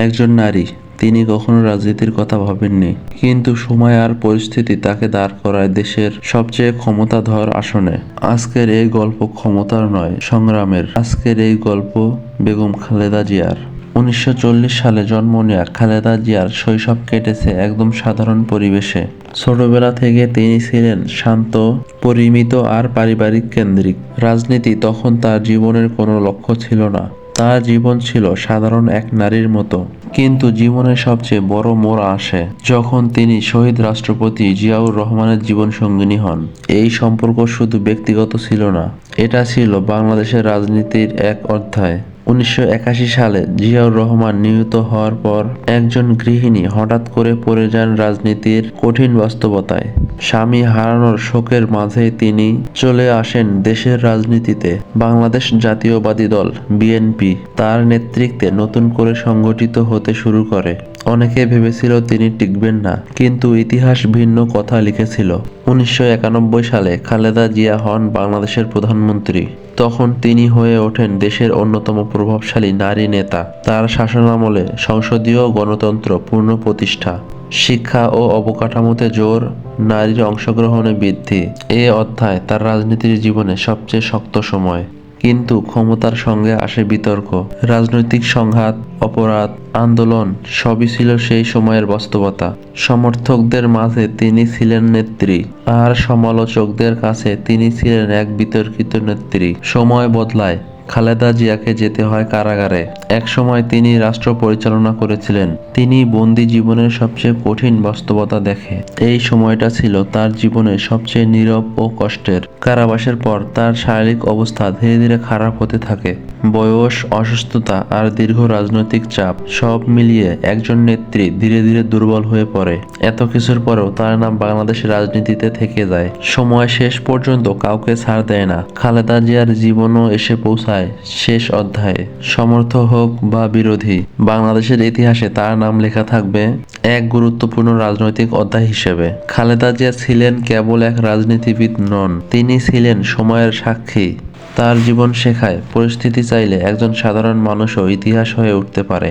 একজন নারী, তিনি কখনো রাজনীতির কথা ভাবেননি। কিন্তু সময় আর পরিস্থিতি তাকে দাঁড় করায় দেশের সবচেয়ে ক্ষমতাধর আসনে। আজকের এই গল্প ক্ষমতার নয়, সংগ্রামের। আজকের এই গল্প বেগম খালেদা জিয়ার। উনিশশো চল্লিশ সালে জন্ম নেওয়া খালেদা জিয়ার শৈশব কেটেছে একদম সাধারণ পরিবেশে। ছোটবেলা থেকে তিনি ছিলেন শান্ত, পরিমিত আর পারিবারিক কেন্দ্রিক। রাজনীতি তখন তার জীবনের কোনো লক্ষ্য ছিল না। তার জীবন ছিল সাধারণ এক নারীর মতো। কিন্তু জীবনের সবচেয়ে বড় মোড় আসে যখন তিনি শহীদ রাষ্ট্রপতি জিয়াউর রহমানের জীবন সঙ্গিনী হন। এই সম্পর্ক শুধু ব্যক্তিগত ছিল না, এটা ছিল বাংলাদেশের রাজনীতির এক অধ্যায়। উনিশশো একাশি সালে জিয়াউর রহমান নিহত হওয়ার পর একজন গৃহিণী হঠাৎ করে পড়ে যান রাজনীতির কঠিন বাস্তবতায়। স্বামী হারানোর শোকের মাঝেই তিনি চলে আসেন দেশের রাজনীতিতে। বাংলাদেশ জাতীয়বাদী দল, বিএনপি, তার নেতৃত্বে নতুন করে সংগঠিত হতে শুরু করে। অনেকে ভেবেছিল তিনি টিকবেন না, কিন্তু ইতিহাস ভিন্ন কথা লিখেছিল। উনিশশো একানব্বই সালে খালেদা জিয়া হন বাংলাদেশের প্রধানমন্ত্রী। তখন তিনি হয়ে ওঠেন দেশের অন্যতম প্রভাবশালী নারী নেতা। তার শাসনামলে সংসদীয় গণতন্ত্র পূর্ণ প্রতিষ্ঠা শিক্ষা ও অবকাঠামোতে জোর, নারীর অংশগ্রহণে বৃদ্ধি। এ অধ্যায় তার রাজনীতির জীবনে সবচেয়ে শক্ত সময়। কিন্তু ক্ষমতার সঙ্গে আসে বিতর্ক, রাজনৈতিক সংঘাত, অপরাধ, আন্দোলন, সবই ছিল সেই সময়ের বাস্তবতা। সমর্থকদের মাঝে তিনি ছিলেন নেত্রী, আর সমালোচকদের কাছে তিনি ছিলেন এক বিতর্কিত নেত্রী। সময় বদলায় খালেদা জিয়াকে যেতে হয় কারাগারে। একসময় তিনি রাষ্ট্র পরিচালনা করেছিলেন। তিনি বন্দি জীবনের সবচেয়ে কঠিন বাস্তবতা দেখে। এই সময়টা ছিল তার জীবনের সবচেয়ে নীরব ও কষ্টের। কারাবাসের পর তার শারীরিক অবস্থা ধীরে ধীরে খারাপ হতে থাকে। বয়স, অসুস্থতা আর দীর্ঘ রাজনৈতিক চাপ সব মিলিয়ে একজন নেত্রী ধীরে ধীরে দুর্বল হয়ে পড়ে। এত কিছুর পরেও তার নাম বাংলাদেশের রাজনীতিতে থেকে যায়। সময় শেষ পর্যন্ত কাউকে ছাড় দেয় না। খালেদা জিয়ার জীবনও এসে পৌঁছায় শেষ অধ্যায়। সমর্থ হোক বা বিরোধী, বাংলাদেশের ইতিহাসে তার নাম লেখা থাকবে এক গুরুত্বপূর্ণ রাজনৈতিক অধ্যায় হিসেবে। খালেদা জিয়া ছিলেন কেবল এক রাজনীতিবিদ নন, তিনি ছিলেন সময়ের সাক্ষী। তার জীবন শেখায়, পরিস্থিতি চাইলে একজন সাধারণ মানুষও ইতিহাস হয়ে উঠতে পারে।